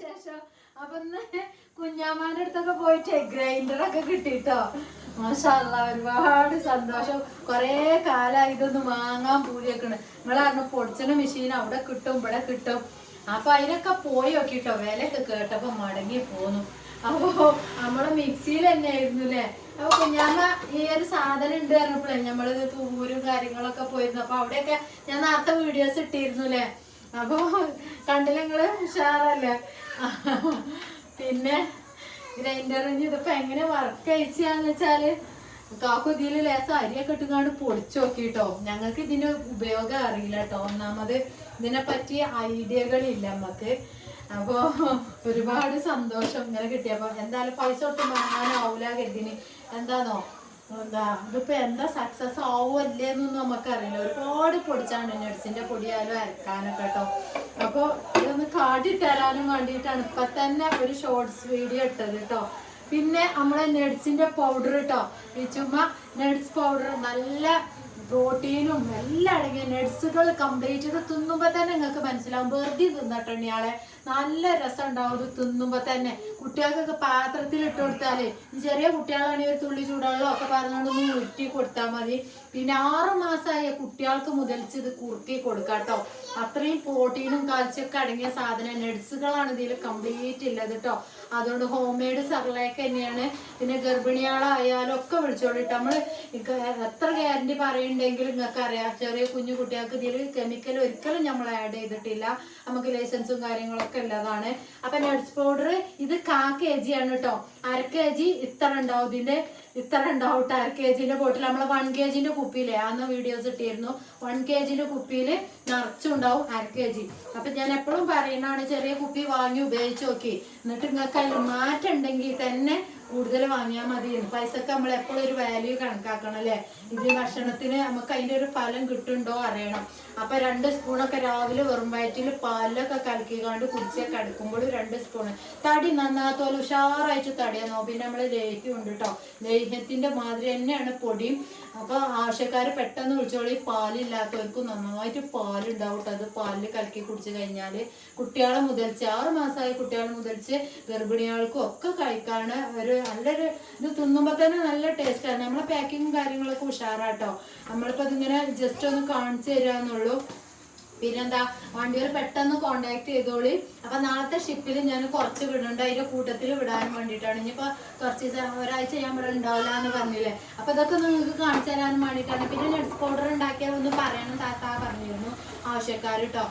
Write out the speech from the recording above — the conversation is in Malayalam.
വിശേഷം അപ്പൊ ഇന്ന് കുഞ്ഞാമാന്റെ അടുത്തൊക്കെ പോയിട്ട് ഗ്രൈൻഡറൊക്കെ കിട്ടിട്ടോ. മാഷല്ല ഒരുപാട് സന്തോഷം. കൊറേ കാലമായി ഇതൊന്ന് വാങ്ങാൻ പൂരിയൊക്കെയാണ്. നിങ്ങളറിഞ്ഞ പൊടിച്ചണ മെഷീൻ അവിടെ കിട്ടും ഇവിടെ കിട്ടും. അപ്പൊ അതിനൊക്കെ പോയി നോക്കിട്ടോ വിലയൊക്കെ കേട്ടപ്പോ മടങ്ങി പോന്നു. അപ്പോ നമ്മളെ മിക്സിയിൽ തന്നെ ആയിരുന്നു അല്ലേ അപ്പൊ കുഞ്ഞാമ്മ ഈ ഒരു സാധനം ഉണ്ട് പറഞ്ഞപ്പോഴേ നമ്മളിത് തൂരും കാര്യങ്ങളൊക്കെ പോയിരുന്നു. അപ്പൊ അവിടെയൊക്കെ ഞാൻ നേരത്തെ വീഡിയോസ് ഇട്ടിരുന്നു അല്ലേ അപ്പൊ കണ്ടില്ല നിങ്ങൾ? പിന്നെ ഗ്രൈൻഡർ ഇതിപ്പോ എങ്ങനെ വർക്ക് അയച്ചാന്ന് വെച്ചാൽ കാക്കു ഇതിൽ ലേസം അരിയൊക്കെ ഇട്ടുകൊണ്ട് പൊളിച്ചു നോക്കിട്ടോ. ഞങ്ങൾക്ക് ഇതിന് ഉപയോഗം അറിയില്ല കേട്ടോ. ഒന്നാമത് ഇതിനെ പറ്റി ഐഡിയകളില്ല നമുക്ക് അപ്പോ ഒരുപാട് സന്തോഷം ഇങ്ങനെ കിട്ടിയപ്പോ. എന്തായാലും പൈസ ഒട്ടും വാങ്ങാനാവൂല കരുതിന്. എന്താന്നോ? എന്താ ഇതിപ്പോ എന്താ സക്സസ് ആവോ എന്നൊന്നും നമുക്കറിയില്ല. ഒരുപാട് പൊടിച്ചാണ് നട്സിന്റെ പൊടിയാലും അരക്കാനൊക്കെ കേട്ടോ അപ്പൊ ഇതൊന്ന് കാട്ടി തരാനും വേണ്ടിയിട്ടാണ് ഇപ്പൊ തന്നെ ഒരു ഷോർട്സ് വീഡിയോ ഇട്ടത് കേട്ടോ പിന്നെ നമ്മളെ നട്സിന്റെ പൗഡർ കേട്ടോ ഈ ചുമ്മാ നട്സ് പൗഡർ നല്ല പ്രോട്ടീനും എല്ലാം അടങ്ങിയ നട്സുകൾ കംപ്ലീറ്റ് ഇത് തിന്നുമ്പോ തന്നെ നിങ്ങൾക്ക് മനസ്സിലാവും. വെറുതെ തിന്നട്ടോ ഇയാളെ നല്ല രസം ഉണ്ടാവും ഇത് തിന്നുമ്പോ തന്നെ. കുട്ടികൾക്കൊക്കെ പാത്രത്തിൽ ഇട്ട് കൊടുത്താലേ ചെറിയ കുട്ടികളാണെങ്കിൽ ഒരു തുള്ളി ചൂടുവെള്ളം ഒക്കെ പറഞ്ഞുകൊണ്ട് ഒന്ന് ഉരുട്ടി കൊടുത്താൽ മതി. പിന്നെ ആറ് മാസമായ കുട്ടികൾക്ക് മുതൽച്ച് ഇത് കുറുക്കി കൊടുക്കാട്ടോ. അത്രയും പ്രോട്ടീനും കാൽസ്യം ഒക്കെ അടങ്ങിയ സാധനം. നട്സുകളാണ് ഇതിൽ കംപ്ലീറ്റ് ഇല്ലത് കേട്ടോ അതുകൊണ്ട് ഹോം മെയ്ഡ് സർലേക്ക് തന്നെയാണ്. പിന്നെ ഗർഭിണികളായാലും ഒക്കെ വിളിച്ചോളിട്ട് നമ്മൾ എത്ര ഗ്യാരണ്ടി പറയുന്നുണ്ടെങ്കിലും നിങ്ങൾക്ക് അറിയാം. ചെറിയ കുഞ്ഞു കുട്ടികൾക്ക് ഇതിൽ കെമിക്കൽ ഒരിക്കലും നമ്മൾ ആഡ് ചെയ്തിട്ടില്ല. നമുക്ക് ലൈസൻസും കാര്യങ്ങളൊക്കെ ഉള്ളതാണ്. അപ്പൊ നട്സ് പൗഡർ ഇത് കാ കെ ജി ആണ് കേട്ടോ അര കെ ജി ഇത്ര ഉണ്ടാവും ഇതിന്റെ. ഇത്ര ഉണ്ടാവും. അര കെ ജിന്റെ ബോട്ടിൽ നമ്മൾ വൺ കെ ജിന്റെ കുപ്പിയിലെ അന്ന് വീഡിയോസ് ഇട്ടിരുന്നു. വൺ കെ ജിന്റെ കുപ്പിയിൽ നിറച്ചുണ്ടാവും അര കെ ജി അപ്പൊ ഞാൻ എപ്പോഴും പറയുന്നതാണ് ചെറിയ കുപ്പി വാങ്ങി ഉപയോഗിച്ച് നോക്കി. എന്നിട്ട് നിങ്ങൾക്ക് അതിൽ മാറ്റം ഉണ്ടെങ്കിൽ തന്നെ കൂടുതൽ വാങ്ങിയാൽ മതി പൈസക്ക് നമ്മൾ എപ്പോഴും ഒരു വാല്യൂ കണക്കാക്കണം അല്ലേ? ഇത് ഭക്ഷണത്തിന് നമുക്ക് അതിന്റെ ഒരു ഫലം കിട്ടുന്നുണ്ടോ അറിയണം. അപ്പൊ രണ്ട് സ്പൂണൊക്കെ രാവിലെ വെറും വയറ്റിൽ പാലിലൊക്കെ കലക്കിക്കാണ്ട് കുടിച്ചൊക്കെ അടുക്കുമ്പോഴും രണ്ട് സ്പൂൺ തടി നന്നാത്തോലെ ഉഷാറായിട്ട് തടിയാന്നോ പിന്നെ നമ്മൾ ലേഹ്യം ഉണ്ട് കേട്ടോ ലേഹ്യത്തിന്റെ മാതിരി തന്നെയാണ് പൊടിയും. അപ്പൊ ആവശ്യക്കാർ പെട്ടെന്ന് വിളിച്ചോളി പാലില്ലാത്തവർക്ക് നന്നായിട്ട് പാലുണ്ടാവും. അത് പാലിൽ കലക്കി കുടിച്ചു കഴിഞ്ഞാൽ കുട്ടികളെ മുതൽച്ച് ആറ് മാസമായി കുട്ടികളെ മുതൽച്ച് ഗർഭിണികൾക്കും ഒക്കെ കഴിക്കാണ് ഒരു നല്ലൊരു ഇത് തിന്നുമ്പോൾ തന്നെ നല്ല ടേസ്റ്റാണ് നമ്മളെ പാക്കിങ്ങും കാര്യങ്ങളൊക്കെ ഉഷാറാട്ടോ. നമ്മളിപ്പോ ഇതിങ്ങനെ ജസ്റ്റ് ഒന്ന് കാണിച്ചു തരാന്നുള്ളൂ. പിന്നെന്താ വണ്ടികൾ പെട്ടെന്ന് കോണ്ടാക്ട് ചെയ്തോളി. അപ്പൊ നാളത്തെ ഷിപ്പിൽ ഞാൻ കുറച്ച് വിടുന്നുണ്ട്. അതിന്റെ കൂട്ടത്തിൽ വിടാൻ വേണ്ടിയിട്ടാണ്. ഇനിയിപ്പോ കുറച്ച് ഒരാഴ്ച ഞാൻ ഇവിടെ ഉണ്ടാവില്ല എന്ന് പറഞ്ഞില്ലേ. അപ്പൊ ഇതൊക്കെ നിങ്ങൾക്ക് കാണിച്ചു തരാൻ വേണ്ടിയിട്ടാണ്. പിന്നെ നെറ്റ്സ് പൗഡർ ഉണ്ടാക്കിയാൽ ഒന്ന് പറയണം താത്ത പറഞ്ഞിരുന്നു. ആവശ്യക്കാർ കേട്ടോ